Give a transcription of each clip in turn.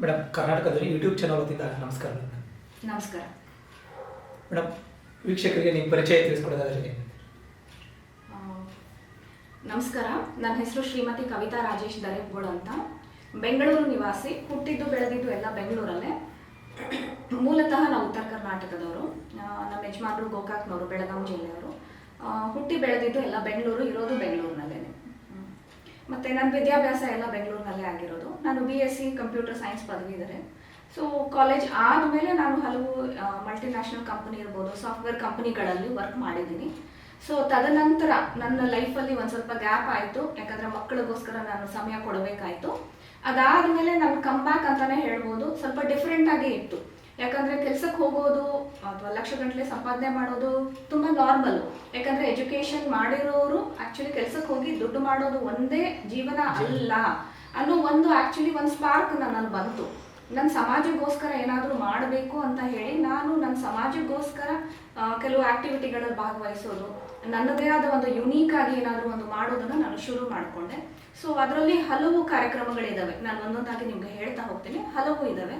Madam ಕರ್ನಾಟಕದಲ್ಲಿ YouTube channel ವತಿಯಿಂದ ನಮಸ್ಕಾರ. ನಮಸ್ಕಾರ. ಮೇಡಮ್ ವೀಕ್ಷಕರಿಗೆ ನಿಮ್ಮ ಪರಿಚಯ ತಿಳಿಸ್ಕೊಡೋದಾದ್ರೆ ನಮಸ್ಕಾರ. ನನ್ನ ಹೆಸರು ಶ್ರೀಮತಿ ಕವಿತಾ ರಾಜೇಶ್ ದರೇಬ್ಗೋಳು ಅಂತ. ಬೆಂಗಳೂರು ನಿವಾಸಿ. ಹುಟ್ಟಿದ್ದು ಬೆಳೆದಿದ್ದು ಎಲ್ಲ ಬೆಂಗಳೂರಲ್ಲೇ. ಮೂಲತಃ ನಾವು ಉತ್ತರ ಕರ್ನಾಟಕದವರು. ನಮ್ಮ ಯಜಮಾನರು ಗೋಕಾಕ್ನವರು ಬೆಳಗಾವಿ ಜಿಲ್ಲೆಯವರು. ಹುಟ್ಟಿ ಬೆಳೆದಿದ್ದು ಎಲ್ಲ ಬೆಂಗಳೂರು ಇರೋದು ಬೆಂಗಳೂರಿನಲ್ಲೇ ಮತ್ತು ನನ್ನ ವಿದ್ಯಾಭ್ಯಾಸ ಎಲ್ಲ ಬೆಂಗಳೂರಿನಲ್ಲೇ ಆಗಿರೋದು. ನಾನು B S C computer science ಪದವೀಧರೆ so college ಆದಮೇಲೆ ನಾನು ಹಲವು ಮಲ್ಟಿನ್ಯಾಷನಲ್ ಕಂಪನಿ ಇರ್ಬೋದು ಸಾಫ್ಟ್ವೇರ್ ಕಂಪನಿಗಳಲ್ಲಿ ವರ್ಕ್ ಮಾಡಿದ್ದೀನಿ. ಸೊ ತದನಂತರ ನನ್ನ ಲೈಫಲ್ಲಿ ಒಂದು ಸ್ವಲ್ಪ ಗ್ಯಾಪ್ ಆಯಿತು. ಯಾಕಂದರೆ ಮಕ್ಕಳಿಗೋಸ್ಕರ ನಾನು ಸಮಯ ಕೊಡಬೇಕಾಯಿತು. ಅದಾದಮೇಲೆ ನನ್ನ ಕಮ್ಬ್ಯಾಕ್ ಅಂತಲೇ ಹೇಳ್ಬೋದು. ಸ್ವಲ್ಪ ಡಿಫ್ರೆಂಟಾಗಿ ಇತ್ತು. ಯಾಕಂದರೆ ಕೆಲಸಕ್ಕೆ ಹೋಗೋದು ಅಥವಾ ಲಕ್ಷ ಗಂಟಲೆ ಸಂಪಾದನೆ ಮಾಡೋದು ತುಂಬ ನಾರ್ಮಲ್ ಯಾಕಂದ್ರೆ ಎಜುಕೇಶನ್ ಮಾಡಿರೋರು ಆ್ಯಕ್ಚುಲಿ ಕೆಲಸಕ್ಕೆ ಹೋಗಿ ದುಡ್ಡು ಮಾಡೋದು ಒಂದೇ ಜೀವನ ಅಲ್ಲ. ಅನ್ನೋ ಒಂದು ಆ್ಯಕ್ಚುಲಿ ಒಂದು ಸ್ಪಾರ್ಕ್ ನನ್ನಲ್ಲಿ ಬಂತು. ನನ್ನ ಸಮಾಜಕ್ಕೋಸ್ಕರ ಏನಾದರೂ ಮಾಡಬೇಕು ಅಂತ ಹೇಳಿ ನಾನು ನನ್ನ ಸಮಾಜಕ್ಕೋಸ್ಕರ ಕೆಲವು ಆಕ್ಟಿವಿಟಿಗಳಲ್ಲಿ ಭಾಗವಹಿಸೋದು, ನನ್ನದೇ ಆದ ಒಂದು ಯುನೀಕ್ ಆಗಿ ಏನಾದರೂ ಒಂದು ಮಾಡೋದನ್ನು ನಾನು ಶುರು ಮಾಡಿಕೊಂಡೆ. ಸೊ ಅದರಲ್ಲಿ ಹಲವು ಕಾರ್ಯಕ್ರಮಗಳಿದ್ದಾವೆ ನಾನು ಒಂದೊಂದಾಗಿ ನಿಮ್ಗೆ ಹೇಳ್ತಾ ಹೋಗ್ತೀನಿ. ಹಲವು ಇದ್ದಾವೆ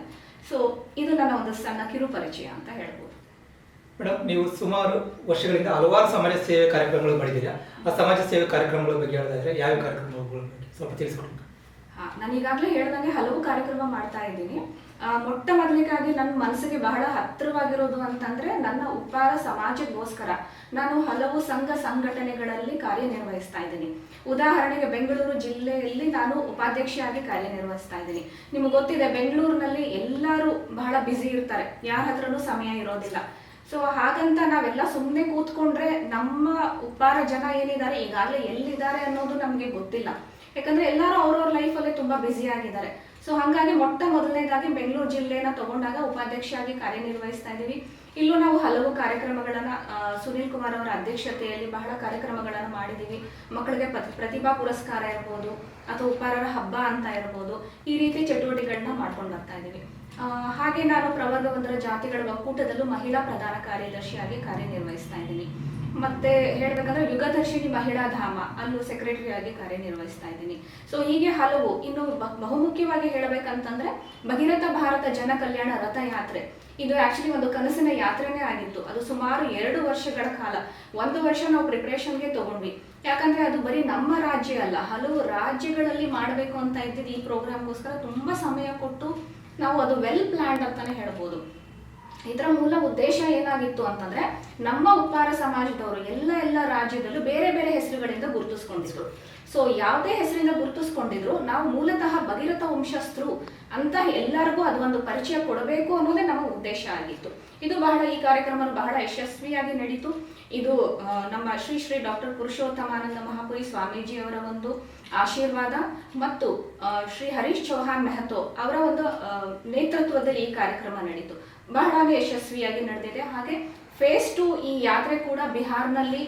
ಸೊ ಇದು ನನ್ನ ಒಂದು ಸಣ್ಣ ಕಿರು ಪರಿಚಯ ಅಂತ ಹೇಳ್ಬೋದು. ಮೇಡಮ್ ನೀವು ಸುಮಾರು ವರ್ಷಗಳಿಂದ ಹಲವಾರು ಸಮಾಜ ಸೇವೆ ಕಾರ್ಯಕ್ರಮಗಳು ಮಾಡಿದ್ದೀರಾ? ಆ ಸಮಾಜ ಸೇವೆ ಕಾರ್ಯಕ್ರಮಗಳ ಬಗ್ಗೆ ಹೇಳೋದಾದ್ರೆ ಯಾವ ಕಾರ್ಯಕ್ರಮಗಳ ಬಗ್ಗೆ ಸ್ವಲ್ಪ ತಿಳಿಸ್ಕೊಡಿ ಹಾ ನಾನು ಈಗಾಗಲೇ ಹೇಳ್ದಂಗೆ ಹಲವು ಕಾರ್ಯಕ್ರಮ ಮಾಡ್ತಾ ಇದ್ದೀನಿ. ಮೊಟ್ಟ ಮೊದಲಿಗಾಗಿ ನನ್ನ ಮನಸ್ಸಿಗೆ ಬಹಳ ಹತ್ತಿರವಾಗಿರೋದು ಅಂತಂದ್ರೆ ನನ್ನ ಉಪಹಾರ ಸಮಾಜಕ್ಕೋಸ್ಕರ ನಾನು ಹಲವು ಸಂಘ ಸಂಘಟನೆಗಳಲ್ಲಿ ಕಾರ್ಯನಿರ್ವಹಿಸ್ತಾ ಇದ್ದೀನಿ. ಉದಾಹರಣೆಗೆ ಬೆಂಗಳೂರು ನಾನು ಉಪಾಧ್ಯಕ್ಷೆಯಾಗಿ ಕಾರ್ಯನಿರ್ವಹಿಸ್ತಾ ಇದ್ದೀನಿ. ನಿಮ್ಗೆ ಗೊತ್ತಿದೆ, ಬೆಂಗಳೂರಿನಲ್ಲಿ ಎಲ್ಲರೂ ಬಹಳ ಬ್ಯುಸಿ ಇರ್ತಾರೆ. ಯಾರ ಹತ್ರನೂ ಸಮಯ ಇರೋದಿಲ್ಲ. ಸೊ ಹಾಗಂತ ನಾವೆಲ್ಲ ಸುಮ್ಮನೆ ಕೂತ್ಕೊಂಡ್ರೆ ನಮ್ಮ ಉಪ್ಪಾರ ಜನ ಏನಿದ್ದಾರೆ, ಈಗಾಗಲೇ ಎಲ್ಲಿದ್ದಾರೆ ಅನ್ನೋದು ನಮಗೆ ಗೊತ್ತಿಲ್ಲ. ಯಾಕಂದ್ರೆ ಎಲ್ಲರೂ ಅವ್ರವ್ರ ಲೈಫಲ್ಲೇ ತುಂಬಾ ಬ್ಯುಸಿ ಆಗಿದ್ದಾರೆ. ಸೊ ಹಾಗಾಗಿ ಮೊಟ್ಟ ಮೊದಲನೇದಾಗಿ ಬೆಂಗಳೂರು ಜಿಲ್ಲೆನ ತಗೊಂಡಾಗ ಉಪಾಧ್ಯಕ್ಷೆಯಾಗಿ ಕಾರ್ಯನಿರ್ವಹಿಸ್ತಾ ಇದ್ದೀವಿ. ಇಲ್ಲೂ ನಾವು ಹಲವು ಕಾರ್ಯಕ್ರಮಗಳನ್ನು ಸುನೀಲ್ ಕುಮಾರ್ ಅವರ ಅಧ್ಯಕ್ಷತೆಯಲ್ಲಿ ಬಹಳ ಕಾರ್ಯಕ್ರಮಗಳನ್ನು ಮಾಡಿದ್ದೀವಿ. ಮಕ್ಕಳಿಗೆ ಪ್ರತಿಭಾ ಪುರಸ್ಕಾರ ಇರ್ಬೋದು, ಅಥವಾ ಉಪ್ಪಾರರ ಹಬ್ಬ ಅಂತ ಇರ್ಬೋದು, ಈ ರೀತಿ ಚಟುವಟಿಕೆಗಳನ್ನ ಮಾಡ್ಕೊಂಡು ಬರ್ತಾ ಇದ್ದೀವಿ. ಹಾಗೆ ನಾನು ಪ್ರವರ್ಗವೊಂದರ ಜಾತಿಗಳ ಒಕ್ಕೂಟದಲ್ಲೂ ಮಹಿಳಾ ಪ್ರಧಾನ ಕಾರ್ಯದರ್ಶಿಯಾಗಿ ಕಾರ್ಯನಿರ್ವಹಿಸ್ತಾ ಇದ್ದೀನಿ. ಮತ್ತೆ ಹೇಳ್ಬೇಕಂದ್ರೆ ಯುಗದರ್ಶಿನಿ ಮಹಿಳಾ ಧಾಮ ಅಲ್ಲೂ ಸೆಕ್ರೆಟರಿ ಆಗಿ ಕಾರ್ಯನಿರ್ವಹಿಸ್ತಾ ಇದ್ದೀನಿ. ಸೊ ಹೀಗೆ ಹಲವು, ಇನ್ನು ಬಹುಮುಖ್ಯವಾಗಿ ಹೇಳಬೇಕಂತಂದ್ರೆ ಭಗೀರಥ ಭಾರತ ಜನ ಕಲ್ಯಾಣ ರಥಯಾತ್ರೆ. ಇದು ಆಕ್ಚುಲಿ ಒಂದು ಕನಸಿನ ಯಾತ್ರೆನೇ ಆಗಿತ್ತು. ಅದು ಸುಮಾರು ಎರಡು ವರ್ಷಗಳ ಕಾಲ. ಒಂದು ವರ್ಷ ನಾವು ಪ್ರಿಪ್ರೇಷನ್ಗೆ ತಗೊಂಡ್ವಿ. ಯಾಕಂದ್ರೆ ಅದು ಬರೀ ನಮ್ಮ ರಾಜ್ಯ ಅಲ್ಲ, ಹಲವು ರಾಜ್ಯಗಳಲ್ಲಿ ಮಾಡಬೇಕು ಅಂತ ಇದ್ದಿದ್ದು ಈ ಪ್ರೋಗ್ರಾಮ್ಗೋಸ್ಕರ ತುಂಬಾ ಸಮಯ ಕೊಟ್ಟು ನಾವು ಅದು ವೆಲ್ ಪ್ಲಾನ್ಡ್ ಅಂತಾನೆ ಹೇಳ್ಬೋದು. ಇದರ ಮೂಲ ಉದ್ದೇಶ ಏನಾಗಿತ್ತು ಅಂತಂದ್ರೆ ನಮ್ಮ ಉಪ್ಪಾರ ಸಮಾಜದವರು ಎಲ್ಲ ಎಲ್ಲ ರಾಜ್ಯದಲ್ಲೂ ಬೇರೆ ಬೇರೆ ಹೆಸರುಗಳಿಂದ ಗುರುತಿಸ್ಕೊಂಡಿದ್ರು. ಸೊ ಯಾವುದೇ ಹೆಸರಿಂದ ಗುರುತಿಸ್ಕೊಂಡಿದ್ರು, ನಾವು ಮೂಲತಃ ಭಗೀರಥ ವಂಶಸ್ಥರು ಅಂತ ಎಲ್ಲರಿಗೂ ಅದೊಂದು ಪರಿಚಯ ಕೊಡಬೇಕು ಅನ್ನೋದೇ ನಮ್ಮ ಉದ್ದೇಶ ಆಗಿತ್ತು. ಇದು ಬಹಳ ಈ ಕಾರ್ಯಕ್ರಮ ಬಹಳ ಯಶಸ್ವಿಯಾಗಿ ನಡೀತು. ಇದು ನಮ್ಮ ಶ್ರೀ ಶ್ರೀ ಡಾಕ್ಟರ್ ಪುರುಷೋತ್ತಮಾನಂದ ಮಹಾಪುರಿ ಸ್ವಾಮೀಜಿ ಅವರ ಒಂದು ಆಶೀರ್ವಾದ ಮತ್ತು ಶ್ರೀ ಹರೀಶ್ ಚೌಹಾನ್ ಮೆಹತೋ ಅವರ ಒಂದು ನೇತೃತ್ವದಲ್ಲಿ ಈ ಕಾರ್ಯಕ್ರಮ ನಡೀತು. ಬಹಳ ಯಶಸ್ವಿಯಾಗಿ ನಡೆದಿದೆ. ಹಾಗೆ ಫೇಸ್ ಟು ಈ ಯಾತ್ರೆ ಕೂಡ ಬಿಹಾರ್ನಲ್ಲಿ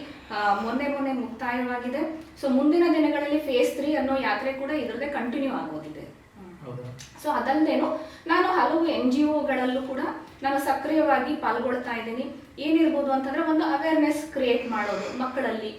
ಮೊನ್ನೆ ಮೊನ್ನೆ ಮುಕ್ತಾಯವಾಗಿದೆ. ಸೊ ಮುಂದಿನ ದಿನಗಳಲ್ಲಿ ಫೇಸ್ ತ್ರೀ ಅನ್ನೋ ಯಾತ್ರೆ ಕೂಡ ಇದರದೇ ಕಂಟಿನ್ಯೂ ಆಗೋದಿದೆ ಸೊ ಅದಲ್ಲದೇನು ನಾನು ಹಲವು ಎನ್ ಜಿ ಒಗಳಲ್ಲೂ ಕೂಡ ನಾನು ಸಕ್ರಿಯವಾಗಿ ಪಾಲ್ಗೊಳ್ತಾ ಇದ್ದೀನಿ. ಏನಿರ್ಬೋದು ಅಂತಂದ್ರೆ ಒಂದು ಅವೇರ್ನೆಸ್ ಕ್ರಿಯೇಟ್ ಮಾಡೋದು ಮಕ್ಕಳಲ್ಲಿ.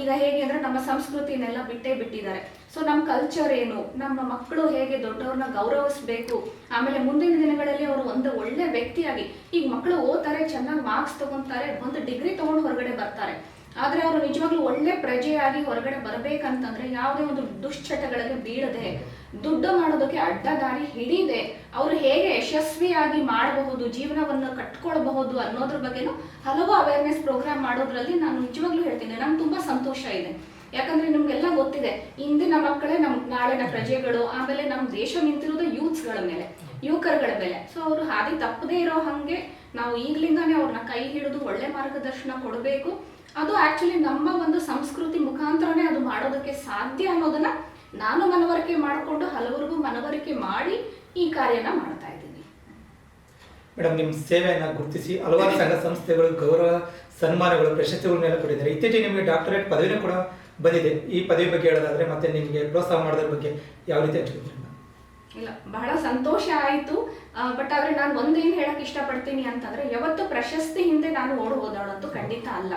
ಈಗ ಹೇಗೆ ಅಂದ್ರೆ ನಮ್ಮ ಸಂಸ್ಕೃತಿನೆಲ್ಲ ಬಿಟ್ಟೇ ಬಿಟ್ಟಿದ್ದಾರೆ. ಸೊ ನಮ್ಮ ಕಲ್ಚರ್ ಏನು, ನಮ್ಮ ಮಕ್ಕಳು ಹೇಗೆ ದೊಡ್ಡವ್ರನ್ನ ಗೌರವಿಸಬೇಕು, ಆಮೇಲೆ ಮುಂದಿನ ದಿನಗಳಲ್ಲಿ ಅವರು ಒಂದು ಒಳ್ಳೆ ವ್ಯಕ್ತಿಯಾಗಿ, ಈಗ ಮಕ್ಕಳು ಓದ್ತಾರೆ, ಚೆನ್ನಾಗಿ ಮಾರ್ಕ್ಸ್ ತಗೊಂತಾರೆ, ಒಂದು ಡಿಗ್ರಿ ತಗೊಂಡು ಹೊರಗಡೆ ಬರ್ತಾರೆ. ಆದ್ರೆ ಅವರು ನಿಜವಾಗ್ಲೂ ಒಳ್ಳೆ ಪ್ರಜೆಯಾಗಿ ಹೊರಗಡೆ ಬರಬೇಕಂತಂದ್ರೆ ಯಾವುದೇ ಒಂದು ದುಶ್ಚಟಗಳಿಗೆ ಬೀಳದೆ ದುಡ್ಡು ಮಾಡೋದಕ್ಕೆ ಅಡ್ಡ ದಾರಿ ಹಿಡಿದೆ. ಅವರು ಹೇಗೆ ಯಶಸ್ವಿಯಾಗಿ ಮಾಡಬಹುದು, ಜೀವನವನ್ನು ಕಟ್ಕೊಳ್ಬಹುದು ಅನ್ನೋದ್ರ ಬಗ್ಗೆನೂ ಹಲವು ಅವೇರ್ನೆಸ್ ಪ್ರೋಗ್ರಾಮ್ ಮಾಡೋದ್ರಲ್ಲಿ ನಾನು ನಿಜವಾಗ್ಲೂ ಹೇಳ್ತೀನಿ. ನಂಗೆ ತುಂಬಾ ಸಂತೋಷ ಇದೆ. ಯಾಕಂದ್ರೆ ನಿಮ್ಗೆಲ್ಲ ಗೊತ್ತಿದೆ, ಇಂದಿನ ಮಕ್ಕಳೇ ನಮ್ ನಾಳಿನ ಪ್ರಜೆಗಳು, ಆಮೇಲೆ ನಮ್ಮ ದೇಶ ನಿಂತಿರೋದು ಯೂತ್ಸ್ಗಳ ಮೇಲೆ, ಯುವಕರುಗಳ ಮೇಲೆ. ಸೊ ಅವರು ಹಾದಿ ತಪ್ಪದೇ ಇರೋ ಹಾಗೆ ನಾವು ಈಗಲಿಂದಾನೇ ಅವ್ರನ್ನ ಕೈ ಹಿಡಿದು ಒಳ್ಳೆ ಮಾರ್ಗದರ್ಶನ ಕೊಡಬೇಕು. ಅದು ಆಕ್ಚುಲಿ ನಮ್ಮ ಒಂದು ಸಂಸ್ಕೃತಿ ಮುಖಾಂತರನೇ ಅದು ಮಾಡೋದಕ್ಕೆ ಸಾಧ್ಯ ಅನ್ನೋದನ್ನ ನಾನು ಮನವರಿಕೆ ಮಾಡಿಕೊಂಡು ಹಲವರಿಗೂ ಮನವರಿಕೆ ಮಾಡಿ ಈ ಕಾರ್ಯನ ಮಾಡ್ತಾ ಇದ್ದೀನಿ. ಮೇಡಮ್ ನಿಮ್ಮ ಸೇವೆಯನ್ನು ಗುರುತಿಸಿ ಹಲವಾರು ಸಂಘ ಸಂಸ್ಥೆಗಳು ಗೌರವ ಸನ್ಮಾನಗಳು ಪ್ರಶಸ್ತಿಗಳನ್ನೆಲ್ಲ ಕೊಟ್ಟಿದ್ದಾರೆ. ಇತ್ತೀಚೆಗೆ ನಿಮಗೆ ಡಾಕ್ಟರೇಟ್ ಪದವಿನೂ ಕೂಡ ಬಂದಿದೆ. ಈ ಪದವಿ ಬಗ್ಗೆ ಹೇಳೋದಾದ್ರೆ ಮತ್ತೆ ನಿಮಗೆ ಪ್ರೋತ್ಸಾಹ ಮಾಡೋದ್ರ ಬಗ್ಗೆ ಯಾವ ರೀತಿ ಹಂಚ್ಕೊತೀರಿ ಇಲ್ಲ ಬಹಳ ಸಂತೋಷ ಆಯಿತು. ಬಟ್ ಆದರೆ ನಾನು ಒಂದೇನು ಹೇಳಕ್ಕೆ ಇಷ್ಟಪಡ್ತೀನಿ ಅಂತಂದರೆ ಯಾವತ್ತು ಪ್ರಶಸ್ತಿ ಹಿಂದೆ ನಾನು ಓಡ್ ಹೋದಾಳಂತೂ ಖಂಡಿತ ಅಲ್ಲ.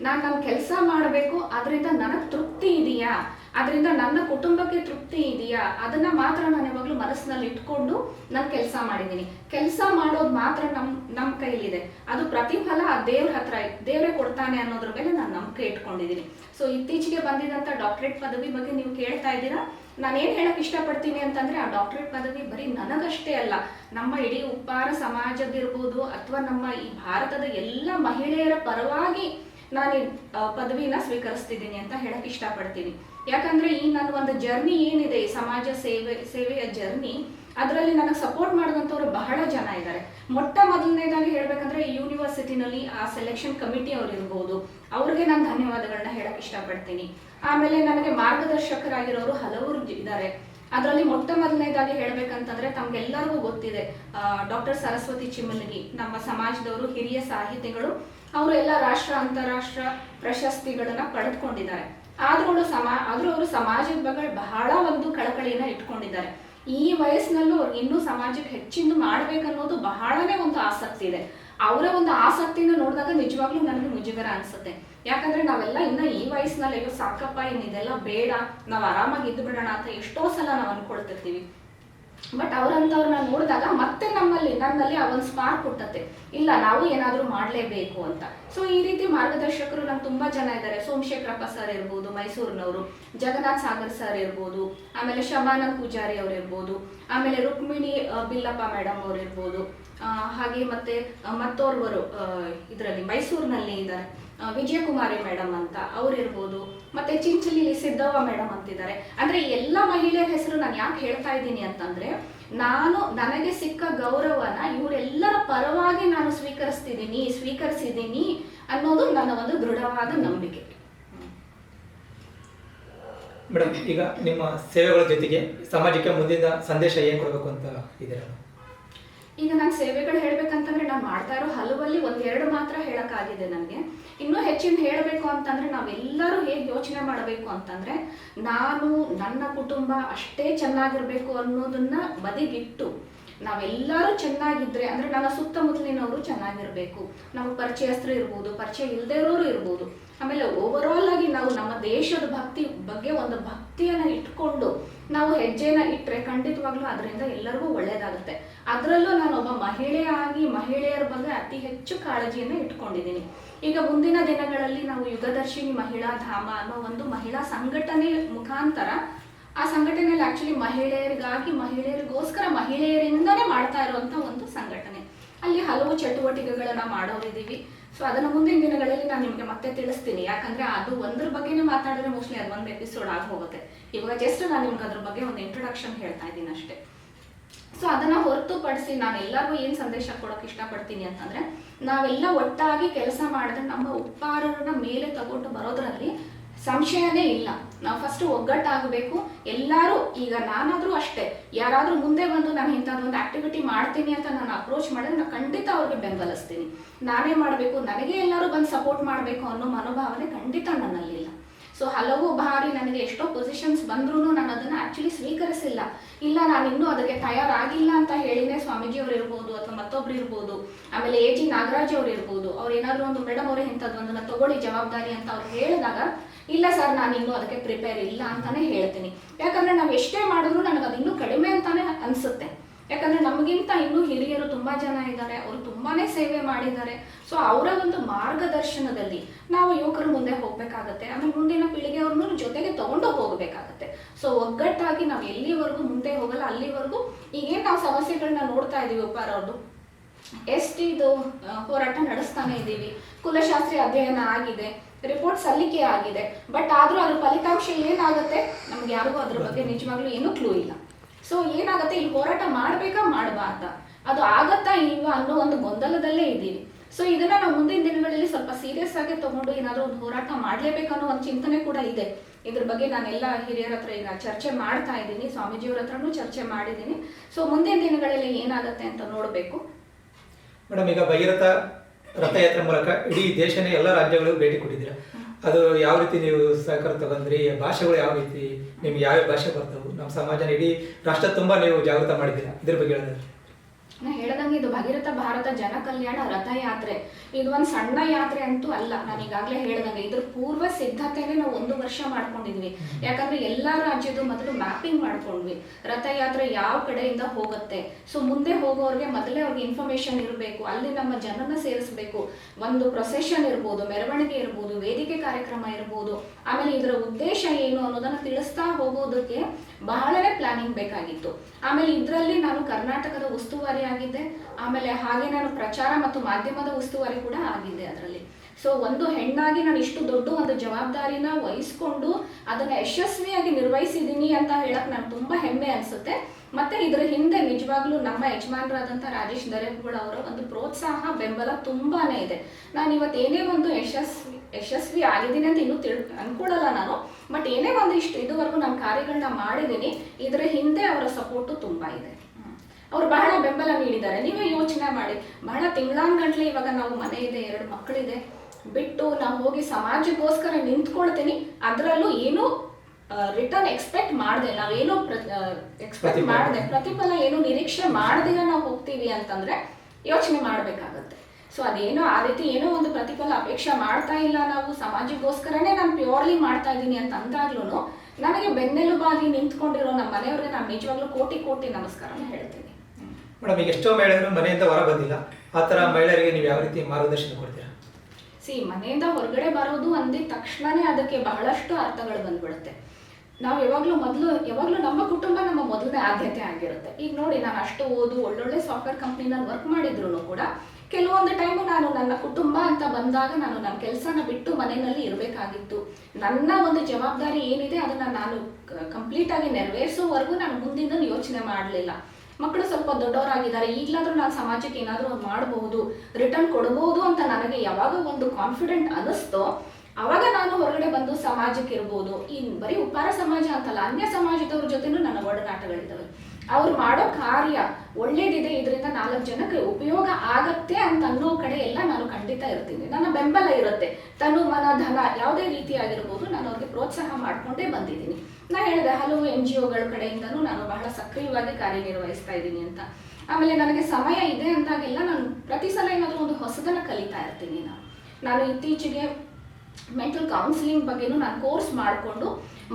ನಾನು ನನ್ನ ಕೆಲಸ ಮಾಡಬೇಕು ಅದರಿಂದ ನನಗೆ ತೃಪ್ತಿ ಇದೆಯಾ? ಅದರಿಂದ ನನ್ನ ಕುಟುಂಬಕ್ಕೆ ತೃಪ್ತಿ ಇದೆಯಾ? ಅದನ್ನ ಮಾತ್ರ ನಾನು ಯಾವಾಗಲೂ ಮನಸ್ಸಿನಲ್ಲಿ ಇಟ್ಕೊಂಡು ನಾನು ಕೆಲಸ ಮಾಡಿದ್ದೀನಿ. ಕೆಲಸ ಮಾಡೋದು ಮಾತ್ರ ನಮ್ಮ ನಮ್ಮ ಕೈಲಿದೆ ಅದು ಪ್ರತಿಫಲ ಆ ದೇವ್ರ ಹತ್ರ, ದೇವರೇ ಕೊಡ್ತಾನೆ ಅನ್ನೋದ್ರ ಮೇಲೆ ನಾನು ನಂಬಿಕೆ ಇಟ್ಕೊಂಡಿದ್ದೀನಿ. ಸೊ ಇತ್ತೀಚೆಗೆ ಬಂದಿದಂತ ಡಾಕ್ಟರೇಟ್ ಪದವಿ ಬಗ್ಗೆ ನೀವು ಕೇಳ್ತಾ ಇದ್ದೀರಾ? ನಾನು ಏನ್ ಹೇಳಕ್ ಇಷ್ಟಪಡ್ತೀನಿ ಅಂತಂದ್ರೆ, ಆ ಡಾಕ್ಟರೇಟ್ ಪದವಿ ಬರೀ ನನಗಷ್ಟೇ ಅಲ್ಲ. ನಮ್ಮ ಇಡೀ ಉಪ್ಪಾರ ಸಮಾಜದಿರ್ಬೋದು ಅಥವಾ ನಮ್ಮ ಈ ಭಾರತದ ಎಲ್ಲ ಮಹಿಳೆಯರ ಪರವಾಗಿ ನಾನು ಈ ಪದವಿನ ಸ್ವೀಕರಿಸ್ತಿದ್ದೀನಿ ಅಂತ ಹೇಳಕ್ ಇಷ್ಟಪಡ್ತೀನಿ. ಯಾಕಂದ್ರೆ ಈ ನನ್ನ ಒಂದು ಜರ್ನಿ ಏನಿದೆ, ಈ ಸಮಾಜ ಸೇವೆ, ಸೇವೆಯ ಜರ್ನಿ ಅದರಲ್ಲಿ ನನಗೆ ಸಪೋರ್ಟ್ ಮಾಡಿದಂಥವ್ರು ಬಹಳ ಜನ ಇದ್ದಾರೆ ಮೊಟ್ಟ ಮೊದಲನೇದಾಗಿ ಹೇಳ್ಬೇಕಂದ್ರೆ ಯೂನಿವರ್ಸಿಟಿನಲ್ಲಿ ಆ ಸೆಲೆಕ್ಷನ್ ಕಮಿಟಿ ಅವ್ರು ಇರ್ಬೋದು. ಅವ್ರಿಗೆ ನಾನು ಧನ್ಯವಾದಗಳನ್ನ ಹೇಳಕ್ ಇಷ್ಟಪಡ್ತೀನಿ. ಆಮೇಲೆ ನನಗೆ ಮಾರ್ಗದರ್ಶಕರಾಗಿರೋರು ಹಲವರು ಇದ್ದಾರೆ. ಅದರಲ್ಲಿ ಮೊಟ್ಟ ಮೊದಲನೇದಾಗಿ ಹೇಳ್ಬೇಕಂತಂದ್ರೆ ತಮ್ಗೆಲ್ಲರಿಗೂ ಗೊತ್ತಿದೆ ಡಾಕ್ಟರ್ ಸರಸ್ವತಿ ಚಿಮ್ಮಲಗಿ ನಮ್ಮ ಸಮಾಜದವರು ಹಿರಿಯ ಸಾಹಿತಿಗಳು ಅವರು ಎಲ್ಲ ರಾಷ್ಟ್ರ, ಅಂತಾರಾಷ್ಟ್ರ ಪ್ರಶಸ್ತಿಗಳನ್ನ ಪಡೆದುಕೊಂಡಿದ್ದಾರೆ. ಆದ್ರೂ ಸಮ, ಆದ್ರೂ ಅವರು ಸಮಾಜದ ಬಗ್ಗೆ ಬಹಳ ಒಂದು ಕಳಕಳಿಯನ್ನ ಇಟ್ಕೊಂಡಿದ್ದಾರೆ. ಈ ವಯಸ್ಸಿನಲ್ಲೂ ಅವ್ರಿಗೆ ಇನ್ನೂ ಸಮಾಜಕ್ಕೆ ಹೆಚ್ಚಿಂದು ಮಾಡ್ಬೇಕನ್ನೋದು ಬಹಳನೇ ಒಂದು ಆಸಕ್ತಿ ಇದೆ. ಅವರ ಒಂದು ಆಸಕ್ತಿನ ನೋಡಿದಾಗ ನಿಜವಾಗ್ಲೂ ನನಗೆ ಮುಜುಗರ ಅನ್ಸುತ್ತೆ. ಯಾಕಂದ್ರೆ ನಾವೆಲ್ಲ ಇನ್ನ ಈ ವಯಸ್ಸಿನಲ್ಲಿ ಸಾಕಪ್ಪ ಇನ್ನಿದೆಲ್ಲ ಬೇಡ, ನಾವು ಆರಾಮಾಗಿ ಇದ್ದು ಬಿಡೋಣ ಅಂತ ಎಷ್ಟೋ ಸಲ ನಾವು ಅನ್ಕೊಳ್ತಿರ್ತೀವಿ. ಬಟ್ ಅವ್ರಂತವ್ರನ್ನ ನೋಡಿದಾಗ ಮತ್ತೆ ನಮ್ಮಲ್ಲಿ, ನನ್ನಲ್ಲಿ ಆ ಒಂದು ಸ್ಪಾರ್ಕ್ ಹುಟ್ಟತ್ತೆ. ಇಲ್ಲ, ನಾವು ಏನಾದರೂ ಮಾಡಲೇಬೇಕು ಅಂತ. ಸೊ ಈ ರೀತಿ ಮಾರ್ಗದರ್ಶಕರು ನಂಗೆ ತುಂಬಾ ಜನ ಇದ್ದಾರೆ ಸೋಮಶೇಖರಪ್ಪ ಸರ್ ಇರ್ಬೋದು, ಮೈಸೂರಿನವರು, ಜಗನ್ನಾಥ್ ಸಾಗರ್ ಸರ್ ಇರ್ಬೋದು, ಆಮೇಲೆ ಶಬಾನಂದ್ ಪೂಜಾರಿ ಅವ್ರು ಇರ್ಬೋದು, ಆಮೇಲೆ ರುಕ್ಮಿಣಿ ಬಿಲ್ಲಪ್ಪ ಮೇಡಮ್ ಅವ್ರು ಇರ್ಬೋದು ಹಾಗೆ ಮತ್ತೆ ಮತ್ತೋರ್ವರು ಇದರಲ್ಲಿ ಮೈಸೂರಿನಲ್ಲಿ ಇದ್ದಾರೆ ವಿಜಯಕುಮಾರಿ ಮೇಡಮ್ ಅಂತ, ಅವ್ರು ಇರ್ಬೋದು ಮತ್ತೆ ಚಿಂಚಲಿಲಿ ಸಿದ್ದವ್ವ ಮೇಡಮ್ ಅಂತಿದ್ದಾರೆ. ಅಂದ್ರೆ ಎಲ್ಲ ಮಹಿಳೆಯರ ಹೆಸರು ನಾನು ಯಾಕೆ ಹೇಳ್ತಾ ಇದ್ದೀನಿ ಅಂತಂದ್ರೆ, ನಾನು ನನಗೆ ಸಿಕ್ಕ ಗೌರವನ ಇವರೆಲ್ಲರ ಪರವಾಗಿ ನಾನು ಸ್ವೀಕರಿಸ್ತಿದ್ದೀನಿ, ಸ್ವೀಕರಿಸಿದ್ದೀನಿ ಅನ್ನೋದು ನನ್ನ ಒಂದು ದೃಢವಾದ ನಂಬಿಕೆ. ಮೇಡಮ್ ಈಗ ನಿಮ್ಮ ಸೇವೆಗಳ ಜೊತೆಗೆ ಸಮಾಜಕ್ಕೆ ಮುಂದಿನ ಸಂದೇಶ ಏನು ಕೊಡಬೇಕು ಅಂತ ಇದ್ದೀರಾ ಈಗ ನಾನು ಸೇವೆಗಳು ಹೇಳ್ಬೇಕಂತಂದ್ರೆ ನಾನು ಮಾಡ್ತಾ ಇರೋ ಹಲವಲ್ಲಿ ಒಂದೆರಡು ಮಾತ್ರ ಹೇಳೋಕ್ಕಾಗಿದೆ ನನಗೆ. ಇನ್ನೂ ಹೆಚ್ಚಿನ ಹೇಳಬೇಕು ಅಂತಂದ್ರೆ ನಾವೆಲ್ಲರೂ ಹೇಗೆ ಯೋಚನೆ ಮಾಡಬೇಕು ಅಂತಂದ್ರೆ, ನಾನು ನನ್ನ ಕುಟುಂಬ ಅಷ್ಟೇ ಚೆನ್ನಾಗಿರಬೇಕು ಅನ್ನೋದನ್ನ ಬದಿಗಿಟ್ಟು ನಾವೆಲ್ಲರೂ ಚೆನ್ನಾಗಿದ್ರೆ, ಅಂದ್ರೆ ನನ್ನ ಸುತ್ತಮುತ್ತಲಿನವರು ಚೆನ್ನಾಗಿರ್ಬೇಕು. ನಮ್ಮ ಪರಿಚಯಸ್ಥರು ಇರ್ಬೋದು, ಪರಿಚಯ ಇಲ್ಲದೆ ಇರೋರು ಇರ್ಬೋದು. ಆಮೇಲೆ ಓವರ್ ಆಲ್ ಆಗಿ ನಾವು ನಮ್ಮ ದೇಶದ ಭಕ್ತಿ ಬಗ್ಗೆ ಒಂದು ಭಕ್ತಿಯನ್ನ ಇಟ್ಕೊಂಡು ನಾವು ಹೆಜ್ಜೆನ ಇಟ್ಟರೆ ಖಂಡಿತವಾಗ್ಲೂ ಅದರಿಂದ ಎಲ್ಲರಿಗೂ ಒಳ್ಳೇದಾಗುತ್ತೆ. ಅದರಲ್ಲೂ ನಾನು ಒಬ್ಬ ಮಹಿಳೆಯಾಗಿ ಮಹಿಳೆಯರ ಬಗ್ಗೆ ಅತಿ ಹೆಚ್ಚು ಕಾಳಜಿಯನ್ನು ಇಟ್ಕೊಂಡಿದ್ದೀನಿ. ಈಗ ಮುಂದಿನ ದಿನಗಳಲ್ಲಿ ನಾವು ಯುಗದರ್ಶಿನಿ ಮಹಿಳಾ ಧಾಮ ಅನ್ನೋ ಒಂದು ಮಹಿಳಾ ಸಂಘಟನೆ ಮುಖಾಂತರ ಆ ಸಂಘಟನೆಯಲ್ಲಿ ಆಕ್ಚುಲಿ ಮಹಿಳೆಯರಿಗಾಗಿ, ಮಹಿಳೆಯರಿಗೋಸ್ಕರ ಮಹಿಳೆಯರಿಂದನೇ ಮಾಡ್ತಾ ಇರುವಂತ ಒಂದು ಸಂಘಟನೆ. ಅಲ್ಲಿ ಹಲವು ಚಟುವಟಿಕೆಗಳನ್ನ ಮಾಡೋರಿದ್ದೀವಿ ಸೊ ಅದನ್ನ ಮುಂದಿನ ದಿನಗಳಲ್ಲಿ ನಾನು ನಿಮ್ಗೆ ಮತ್ತೆ ತಿಳಿಸ್ತೀನಿ. ಯಾಕಂದ್ರೆ ಅದು ಒಂದ್ರ ಬಗ್ಗೆನೇ ಮಾತಾಡಿದ್ರೆ ಮೋಸ್ಟ್ಲಿ ಅದು ಒಂದು ಎಪಿಸೋಡ್ ಆಗಿ ಹೋಗುತ್ತೆ ಇವಾಗ ಜಸ್ಟ್ ನಾನು ನಿಮ್ಗೆ ಅದ್ರ ಬಗ್ಗೆ ಒಂದು ಇಂಟ್ರೊಡಕ್ಷನ್ ಹೇಳ್ತಾ ಇದ್ದೀನಿ ಅಷ್ಟೇ. ಸೊ ಅದನ್ನ ಹೊರತುಪಡಿಸಿ ನಾನು ಎಲ್ಲರಿಗೂ ಏನ್ ಸಂದೇಶ ಕೊಡೋಕೆ ಇಷ್ಟಪಡ್ತೀನಿ ಅಂತಂದ್ರೆ, ನಾವೆಲ್ಲ ಒಟ್ಟಾಗಿ ಕೆಲಸ ಮಾಡಿದ್ರೆ ನಮ್ಮ ಉಪ್ಪಾರರನ್ನ ಮೇಲೆ ತಗೊಂಡು ಬರೋದ್ರಲ್ಲಿ ಸಂಶಯನೇ ಇಲ್ಲ. ನಾವು ಫಸ್ಟ್ ಒಗ್ಗಟ್ಟಾಗಬೇಕು. ಎಲ್ಲರೂ, ಈಗ ನಾನಾದರೂ ಅಷ್ಟೇ. ಯಾರಾದರೂ ಮುಂದೆ ಬಂದು ನಾನು ಇಂಥದ್ದು ಒಂದು ಆಕ್ಟಿವಿಟಿ ಮಾಡ್ತೀನಿ ಅಂತ ನಾನು ಅಪ್ರೋಚ್ ಮಾಡಿದ್ರೆ ನಾನು ಖಂಡಿತ ಅವ್ರಿಗೆ ಬೆಂಬಲಿಸ್ತೀನಿ. ನಾನೇ ಮಾಡಬೇಕು, ನನಗೆ ಎಲ್ಲರೂ ಬಂದು ಸಪೋರ್ಟ್ ಮಾಡಬೇಕು ಅನ್ನೋ ಮನೋಭಾವನೆ ಖಂಡಿತ ನನ್ನಲ್ಲಿಲ್ಲ. ಸೊ ಹಲವು ಬಾರಿ ನನಗೆ ಎಷ್ಟೋ ಪೊಸಿಷನ್ಸ್ ಬಂದ್ರೂ ನಾನು ಅದನ್ನ ಆಕ್ಚುಲಿ ಸ್ವೀಕರಿಸಿಲ್ಲ. ಇಲ್ಲ, ನಾನು ಇನ್ನೂ ಅದಕ್ಕೆ ತಯಾರಾಗಿಲ್ಲ ಅಂತ ಹೇಳಿನೇ ಸ್ವಾಮೀಜಿ ಅವ್ರು ಇರ್ಬೋದು ಅಥವಾ ಮತ್ತೊಬ್ರು ಇರ್ಬೋದು. ಆಮೇಲೆ ಎ ಜಿ ನಾಗರಾಜ್ ಅವ್ರು ಇರ್ಬೋದು. ಅವ್ರು ಏನಾದರೂ ಒಂದು, ಮೇಡಮ್ ಅವರೇ ಇಂಥದ್ದು ಒಂದನ್ನ ತಗೊಳ್ಳಿ ಜವಾಬ್ದಾರಿ ಅಂತ ಅವ್ರು ಹೇಳಿದಾಗ ಇಲ್ಲ ಸರ್, ನಾನು ಇನ್ನೂ ಅದಕ್ಕೆ ಪ್ರಿಪೇರ್ ಇಲ್ಲ ಅಂತಾನೆ ಹೇಳ್ತೀನಿ. ಯಾಕಂದ್ರೆ ನಾವು ಎಷ್ಟೇ ಮಾಡಿದ್ರು ನನಗೆ ಅದು ಇನ್ನೂ ಕಡಿಮೆ ಅಂತಾನೆ ಅನ್ಸುತ್ತೆ. ಯಾಕಂದ್ರೆ ನಮಗಿಂತ ಇನ್ನೂ ಹಿರಿಯರು ತುಂಬಾ ಜನ ಇದ್ದಾರೆ ಅವರು ತುಂಬಾನೇ ಸೇವೆ ಮಾಡಿದ್ದಾರೆ. ಸೊ ಅವರ ಒಂದು ಮಾರ್ಗದರ್ಶನದಲ್ಲಿ ನಾವು ಯುವಕರು ಮುಂದೆ ಹೋಗ್ಬೇಕಾಗತ್ತೆ. ಆಮೇಲೆ ಮುಂದಿನ ಪೀಳಿಗೆಯವ್ರನ್ನೂ ಜೊತೆಗೆ ತಗೊಂಡು ಹೋಗ್ಬೇಕಾಗತ್ತೆ. ಸೊ ಒಗ್ಗಟ್ಟಾಗಿ ನಾವು ಎಲ್ಲಿವರೆಗೂ ಮುಂದೆ ಹೋಗಲ್ಲ, ಅಲ್ಲಿವರೆಗೂ ಈಗೇನು ನಾವು ಸಮಸ್ಯೆಗಳನ್ನ ನೋಡ್ತಾ ಇದೀವಿ ಉಪ್ಪಾರವ್ರದ್ದು ಎಸ್ ಟಿದು ಹೋರಾಟ ನಡೆಸ್ತಾನೆ ಇದ್ದೀವಿ ಕುಲಶಾಸ್ತ್ರಿ ಅಧ್ಯಯನ ಆಗಿದೆ. ರಿಪೋರ್ಟ್ ಸಲ್ಲಿಕೆ ಆಗಿದೆ. ಬಟ್ ಆದರೂ ಅದ್ರ ಫಲಿತಾಂಶ ಏನಾಗುತ್ತೆ? ನಮ್ಗೆ ಯಾರಿಗೂ ಅದ್ರ ಬಗ್ಗೆ ನಿಜವಾಗ್ಲೂ ಏನೂ ಕ್ಲೂ ಇಲ್ಲ. ಸೊ ಏನಾಗುತ್ತೆ? ಈ ಹೋರಾಟ ಮಾಡ್ಬೇಕಾ ಮಾಡಬಾರ್ದ? ಅದು ಆಗತ್ತಾ ಇಲ್ವಾ ಅನ್ನೋ ಒಂದು ಗೊಂದಲದಲ್ಲೇ ಇದ್ದೀವಿ. ಸೊ ಇದನ್ನ ನಾವು ಮುಂದಿನ ದಿನಗಳಲ್ಲಿ ಸ್ವಲ್ಪ ಸೀರಿಯಸ್ ಆಗಿ ತಗೊಂಡು ಏನಾದ್ರೂ ಒಂದು ಹೋರಾಟ ಮಾಡ್ಲೇಬೇಕನ್ನೋ ಒಂದು ಚಿಂತನೆ ಕೂಡ ಇದೆ. ಇದ್ರ ಬಗ್ಗೆ ನಾನೆಲ್ಲ ಹಿರಿಯರ ಹತ್ರ ಈಗ ಚರ್ಚೆ ಮಾಡ್ತಾ ಇದ್ದೀನಿ. ಸ್ವಾಮೀಜಿಯವ್ರ ಹತ್ರನೂ ಚರ್ಚೆ ಮಾಡಿದ್ದೀನಿ. ಸೊ ಮುಂದಿನ ದಿನಗಳಲ್ಲಿ ಏನಾಗುತ್ತೆ ಅಂತ ನೋಡಬೇಕು. ಮೇಡಮ್ ಈಗ ಭಗೀರಥ ರಥಯಾತ್ರೆ ಮೂಲಕ ಇಡೀ ದೇಶನೇ ಎಲ್ಲ ರಾಜ್ಯಗಳಿಗೂ ಭೇಟಿ ಕೊಟ್ಟಿದ್ದೀರಾ? ಅದು ಯಾವ ರೀತಿ ನೀವು ಸಹಕಾರ ತಗೊಂಡ್ರಿ? ಭಾಷೆಗಳು ಯಾವ ರೀತಿ? ನಿಮ್ಗೆ ಯಾವ ಭಾಷೆ ಬರ್ತವೆ? ನಮ್ಮ ಸಮಾಜನ ಇಡೀ ರಾಷ್ಟ್ರ ತುಂಬಾ ನೀವು ಜಾಗೃತ ಮಾಡಿದ್ದೀರಾ? ಇದ್ರ ಬಗ್ಗೆ ಹೇಳಿದ್ರೆ ನಾ ಹೇಳ್ದಂಗೆ ಇದು ಭಗೀರಥ ಭಾರತ ಜನ ಕಲ್ಯಾಣ ರಥಯಾತ್ರೆ. ಇದು ಒಂದು ಸಣ್ಣ ಯಾತ್ರೆ ಅಂತೂ ಅಲ್ಲ. ನಾನು ಈಗಾಗಲೇ ಹೇಳ್ದಂಗೆ ಇದ್ರ ಪೂರ್ವ ಸಿದ್ಧತೆನೇ ನಾವು ಒಂದು ವರ್ಷ ಮಾಡ್ಕೊಂಡಿದ್ವಿ. ಯಾಕಂದ್ರೆ ಎಲ್ಲಾ ರಾಜ್ಯದ ಮೊದಲು ಮ್ಯಾಪಿಂಗ್ ಮಾಡ್ಕೊಂಡ್ವಿ. ರಥಯಾತ್ರೆ ಯಾವ ಕಡೆಯಿಂದ ಹೋಗುತ್ತೆ. ಸೊ ಮುಂದೆ ಹೋಗೋರಿಗೆ ಮೊದಲೇ ಅವ್ರಿಗೆ ಇನ್ಫಾರ್ಮೇಶನ್ ಇರಬೇಕು. ಅಲ್ಲಿ ನಮ್ಮ ಜನನ ಸೇರಿಸಬೇಕು. ಒಂದು ಪ್ರೊಸೆಷನ್ ಇರ್ಬೋದು, ಮೆರವಣಿಗೆ ಇರ್ಬೋದು, ವೇದಿಕೆ ಕಾರ್ಯಕ್ರಮ ಇರ್ಬೋದು. ಆಮೇಲೆ ಇದರ ಉದ್ದೇಶ ಏನು ಅನ್ನೋದನ್ನ ತಿಳಿಸ್ತಾ ಹೋಗೋದಕ್ಕೆ ಬಹಳನೇ ಪ್ಲಾನಿಂಗ್ ಬೇಕಾಗಿತ್ತು. ಆಮೇಲೆ ಇದರಲ್ಲಿ ನಾನು ಕರ್ನಾಟಕದ ಉಸ್ತುವಾರಿ ಆಗಿದ್ದೆ ಆಮೇಲೆ ಹಾಗೆ ನಾನು ಪ್ರಚಾರ ಮತ್ತು ಮಾಧ್ಯಮದ ಉಸ್ತುವಾರಿ ಕೂಡ ಆಗಿದ್ದೆ ಅದರಲ್ಲಿ. ಸೊ ಒಂದು ಹೆಣ್ಣಾಗಿ ನಾನು ಇಷ್ಟು ದೊಡ್ಡ ಒಂದು ಜವಾಬ್ದಾರಿನ ವಹಿಸ್ಕೊಂಡು ಅದನ್ನ ಯಶಸ್ವಿಯಾಗಿ ನಿರ್ವಹಿಸಿದ್ದೀನಿ ಅಂತ ಹೇಳಕ್ ನಾನು ತುಂಬಾ ಹೆಮ್ಮೆ ಅನ್ಸುತ್ತೆ. ಮತ್ತೆ ಇದರ ಹಿಂದೆ ನಿಜವಾಗ್ಲೂ ನಮ್ಮ ಯಜಮಾನರಾದಂಥ ರಾಜೇಶ್ ದರೇಗೌಡ ಅವರ ಒಂದು ಪ್ರೋತ್ಸಾಹ, ಬೆಂಬಲ ತುಂಬಾನೇ ಇದೆ. ನಾನು ಇವತ್ತು ಏನೇ ಒಂದು ಯಶಸ್ವಿ ಯಶಸ್ವಿ ಆಗಿದ್ದೀನಿ ಅಂತ ಇನ್ನೂ ತಿಳ್ ಅನ್ಕೊಳ್ಳಲ್ಲ ನಾನು. ಬಟ್ ಏನೇ ಒಂದು ಇಷ್ಟು ಇದುವರೆಗೂ ನಾನು ಕಾರ್ಯಗಳನ್ನ ಮಾಡಿದ್ದೀನಿ. ಇದರ ಹಿಂದೆ ಅವರ ಸಪೋರ್ಟು ತುಂಬಾ ಇದೆ. ಅವ್ರು ಬಹಳ ಬೆಂಬಲ ನೀಡಿದ್ದಾರೆ. ನೀವೇ ಯೋಚನೆ ಮಾಡಿ. ಬಹಳ ತಿಂಗಳಾನ್ಗಟ್ಲೆ ಇವಾಗ ನಾವು ಮನೆ ಇದೆ ಎರಡು ಮಕ್ಕಳಿದೆ ಬಿಟ್ಟು ನಾವು ಹೋಗಿ ಸಮಾಜಕ್ಕೋಸ್ಕರ ನಿಂತ್ಕೊಳ್ತೀನಿ. ಅದರಲ್ಲೂ ಏನು ರಿಟರ್ನ್ ಎಕ್ಸ್ಪೆಕ್ಟ್ ಮಾಡದೆ ನಾವೇನು ಎಕ್ಸ್ಪೆಕ್ಟ್ ಮಾಡಿದೆ. ಪ್ರತಿಫಲ ಏನು ನಿರೀಕ್ಷೆ ಮಾಡದೆ ನಾವು ಹೋಗ್ತೀವಿ ಅಂತಂದ್ರೆ ಯೋಚನೆ ಮಾಡಬೇಕಾಗತ್ತೆ. ಸೊ ಅದೇನೋ ಆ ರೀತಿ ಏನೋ ಒಂದು ಪ್ರತಿಫಲ ಅಪೇಕ್ಷೆ ಮಾಡ್ತಾ ಇಲ್ಲ ನಾವು. ಸಮಾಜಕ್ಕೋಸ್ಕರನೇ ನಾನು ಪ್ಯೂರ್ಲಿ ಮಾಡ್ತಾ ಇದ್ದೀನಿ ಅಂತ ಅಂದಾಗ್ಲೂ ನನಗೆ ಬೆನ್ನೆಲುಬಾಗಿ ನಿಂತ್ಕೊಂಡಿರೋ ನಮ್ಮ ಮನೆಯವ್ರಿಗೆ ನಾನು ನಿಜವಾಗ್ಲೂ ಕೋಟಿ ಕೋಟಿ ನಮಸ್ಕಾರನ ಹೇಳ್ತೀನಿ. ಮೇಡಮ್, ಈಗ ಎಷ್ಟೋ ಮಹಿಳೆಯರು ಮನೆಯಿಂದ ಹೊರ ಬಂದಿಲ್ಲ. ಆ ಥರ ಮಹಿಳೆಯರಿಗೆ ನೀವು ಯಾವ ರೀತಿ ಮಾರ್ಗದರ್ಶನ ಕೊಡ್ತೀರಾ? ಸಿ, ಮನೆಯಿಂದ ಹೊರಗಡೆ ಬರೋದು ಅಂದಿದ ತಕ್ಷಣನೇ ಅದಕ್ಕೆ ಬಹಳಷ್ಟು ಅರ್ಥಗಳು ಬಂದ್ಬಿಡುತ್ತೆ. ನಾವು ಯಾವಾಗಲೂ ಮೊದಲು, ಯಾವಾಗಲೂ ನಮ್ಮ ಕುಟುಂಬ ನಮ್ಮ ಮೊದಲನೇ ಆದ್ಯತೆ ಆಗಿರುತ್ತೆ. ಈಗ ನೋಡಿ, ನಾನು ಅಷ್ಟು ಓದು, ಒಳ್ಳೊಳ್ಳೆ ಸಾಫ್ಟ್ವೇರ್ ಕಂಪ್ನಿನಲ್ಲಿ ವರ್ಕ್ ಮಾಡಿದ್ರು ಕೂಡ ಕೆಲವೊಂದು ಟೈಮು ನಾನು ನನ್ನ ಕುಟುಂಬ ಅಂತ ಬಂದಾಗ ನಾನು ನನ್ನ ಕೆಲಸನ ಬಿಟ್ಟು ಮನೆಯಲ್ಲಿ ಇರಬೇಕಾಗಿತ್ತು. ನನ್ನ ಒಂದು ಜವಾಬ್ದಾರಿ ಏನಿದೆ ಅದನ್ನ ನಾನು ಕಂಪ್ಲೀಟ್ ಆಗಿ ನೆರವೇರಿಸೋವರೆಗೂ ನಾನು ಮುಂದಿನ ಯೋಚನೆ ಮಾಡಲಿಲ್ಲ. ಮಕ್ಕಳು ಸ್ವಲ್ಪ ದೊಡ್ಡವರಾಗಿದ್ದಾರೆ, ಈಗಲಾದ್ರೂ ನಾನು ಸಮಾಜಕ್ಕೆ ಏನಾದರೂ ಮಾಡಬಹುದು ರಿಟರ್ನ್ ಕೊಡಬಹುದು ಅಂತ ನನಗೆ ಯಾವಾಗ ಒಂದು ಕಾನ್ಫಿಡೆಂಟ್ ಅನಿಸ್ತೋ ಅವಾಗ ನಾನು ಹೊರಗಡೆ ಬಂದು ಸಮಾಜಕ್ಕೆ ಇರ್ಬೋದು. ಈ ಬರೀ ಉಪ್ಪಾರ ಸಮಾಜ ಅಂತಲ್ಲ, ಅನ್ಯ ಸಮಾಜದವ್ರ ಜೊತೆನೂ ನನ್ನ ಒಡನಾಟಗಳಿದ್ದಾವೆ. ಅವ್ರು ಮಾಡೋ ಕಾರ್ಯ ಒಳ್ಳೇದಿದೆ, ಇದರಿಂದ ನಾಲ್ಕು ಜನಕ್ಕೆ ಉಪಯೋಗ ಆಗತ್ತೆ ಅಂತ ಅನ್ನೋ ಕಡೆ ಎಲ್ಲ ನಾನು ಖಂಡಿತ ಇರ್ತೀನಿ. ನನ್ನ ಬೆಂಬಲ ಇರುತ್ತೆ. ತನು ಮನ, ಧನ ಯಾವುದೇ ರೀತಿಯಾಗಿರ್ಬೋದು ನಾನು ಅವ್ರಿಗೆ ಪ್ರೋತ್ಸಾಹ ಮಾಡ್ಕೊಂಡೇ ಬಂದಿದ್ದೀನಿ. ನಾ ಹೇಳಿದೆ, ಹಲವು ಎನ್ ಜಿ ಒಗಳ ಕಡೆಯಿಂದನೂ ನಾನು ಬಹಳ ಸಕ್ರಿಯವಾಗಿ ಕಾರ್ಯನಿರ್ವಹಿಸ್ತಾ ಇದ್ದೀನಿ ಅಂತ. ಆಮೇಲೆ ನನಗೆ ಸಮಯ ಇದೆ ಅಂದಾಗೆಲ್ಲ ನಾನು ಪ್ರತಿ ಸಲ ಏನಾದರೂ ಒಂದು ಹೊಸದನ್ನು ಕಲಿತಾ ಇರ್ತೀನಿ ನಾನು. ನಾನು ಇತ್ತೀಚೆಗೆ ಮೆಂಟಲ್ ಕೌನ್ಸಿಲಿಂಗ್ ಬಗ್ಗೆನೂ ನಾನು ಕೋರ್ಸ್ ಮಾಡಿಕೊಂಡು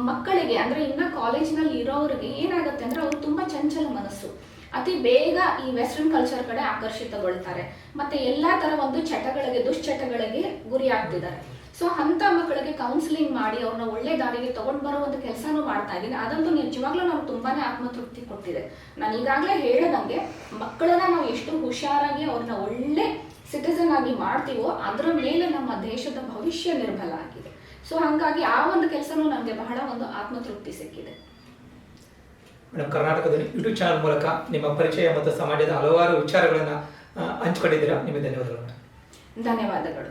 ಮಕ್ಕಳಿಗೆ, ಅಂದರೆ ಇನ್ನು ಕಾಲೇಜ್ನಲ್ಲಿ ಇರೋರಿಗೆ ಏನಾಗುತ್ತೆ ಅಂದರೆ ಅವರು ತುಂಬ ಚಂಚಲ ಮನಸ್ಸು. ಅತಿ ಬೇಗ ಈ ವೆಸ್ಟರ್ನ್ ಕಲ್ಚರ್ ಕಡೆ ಆಕರ್ಷಿತಗೊಳ್ತಾರೆ. ಮತ್ತೆ ಎಲ್ಲಾ ಥರ ಒಂದು ಚಟಗಳಿಗೆ, ದುಶ್ಚಟಗಳಿಗೆ ಗುರಿ ಆಗ್ತಿದ್ದಾರೆ ಸೊ ಅಂತ ಮಕ್ಕಳಿಗೆ ಕೌನ್ಸಿಲಿಂಗ್ ಮಾಡಿ ಅವ್ರನ್ನ ಒಳ್ಳೆ ದಾರಿಗೆ ತಗೊಂಡ್ ಬರೋ ಒಂದು ಕೆಲಸನೂ ಮಾಡ್ತಾ ಇದ್ದೀನಿ. ಅದಂತೂ ನಿಜವಾಗ್ಲೂ ನಾವು ತುಂಬಾನೇ ಆತ್ಮತೃಪ್ತಿ ಕೊಟ್ಟಿದೆ. ನಾನು ಈಗಾಗಲೇ ಹೇಳದಂಗೆ ಮಕ್ಕಳನ್ನ ನಾವು ಎಷ್ಟು ಹುಷಾರಾಗಿ ಅವ್ರನ್ನ ಒಳ್ಳೆ ಸಿಟಿಸನ್ ಆಗಿ ಮಾಡ್ತೀವೋ ಅದರ ಮೇಲೆ ನಮ್ಮ ದೇಶದ ಭವಿಷ್ಯ ನಿರ್ಬಲ ಆಗಿದೆ. ಸೊ ಹಾಗಾಗಿ ಆ ಒಂದು ಕೆಲಸನೂ ನನಗೆ ಬಹಳ ಒಂದು ಆತ್ಮತೃಪ್ತಿ ಸಿಕ್ಕಿದೆ. ಮೇಡಮ್ ಕರ್ನಾಟಕದಲ್ಲಿ ಯೂಟ್ಯೂಬ್ ಚಾನಲ್ ಮೂಲಕ ನಿಮ್ಮ ಪರಿಚಯ ಮತ್ತು ಸಮಾಜದ ಹಲವಾರು ವಿಚಾರಗಳನ್ನು ಹಂಚ್ಕೊಂಡಿದ್ದೀರಾ? ನಿಮಗೆ ಧನ್ಯವಾದಗಳು ಧನ್ಯವಾದಗಳು.